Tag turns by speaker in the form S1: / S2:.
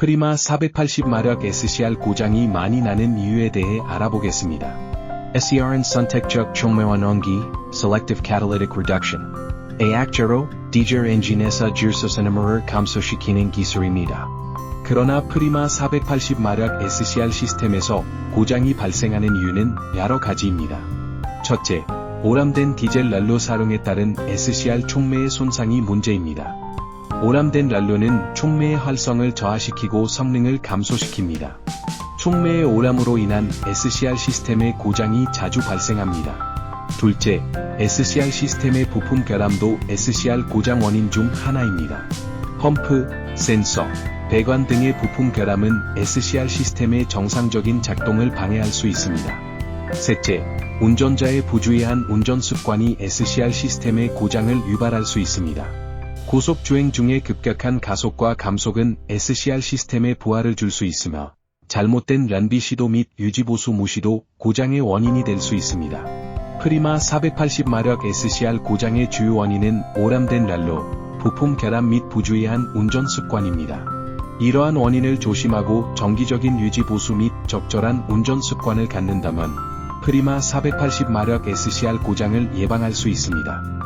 S1: 프리마 480마력 SCR 고장이 많이 나는 이유에 대해 알아보겠습니다. SCR은 선택적 총매원 원기, Selective Catalytic Reduction, AAC제로 디젤 엔진에서 질소산화물을 감소시키는 기술입니다. 그러나 프리마 480마력 SCR 시스템에서 고장이 발생하는 이유는 여러 가지입니다. 첫째, 오람된 디젤 난로 사용에 따른 SCR 촉매의 손상이 문제입니다. 오람된 난로는 촉매의 활성을 저하시키고 성능을 감소시킵니다. 촉매의 오람으로 인한 SCR 시스템의 고장이 자주 발생합니다. 둘째, SCR 시스템의 부품 결함도 SCR 고장 원인 중 하나입니다. 펌프, 센서, 배관 등의 부품 결함은 SCR 시스템의 정상적인 작동을 방해할 수 있습니다. 셋째, 운전자의 부주의한 운전 습관이 SCR 시스템의 고장을 유발할 수 있습니다. 고속 주행 중에 급격한 가속과 감속은 SCR 시스템에 부하를 줄 수 있으며 잘못된 란비 시도 및 유지보수 무시도 고장의 원인이 될 수 있습니다. 프리마 480마력 SCR 고장의 주요 원인은 오람된 난로, 부품 결함 및 부주의한 운전 습관입니다. 이러한 원인을 조심하고 정기적인 유지보수 및 적절한 운전 습관을 갖는다면 프리마 480마력 SCR 고장을 예방할 수 있습니다.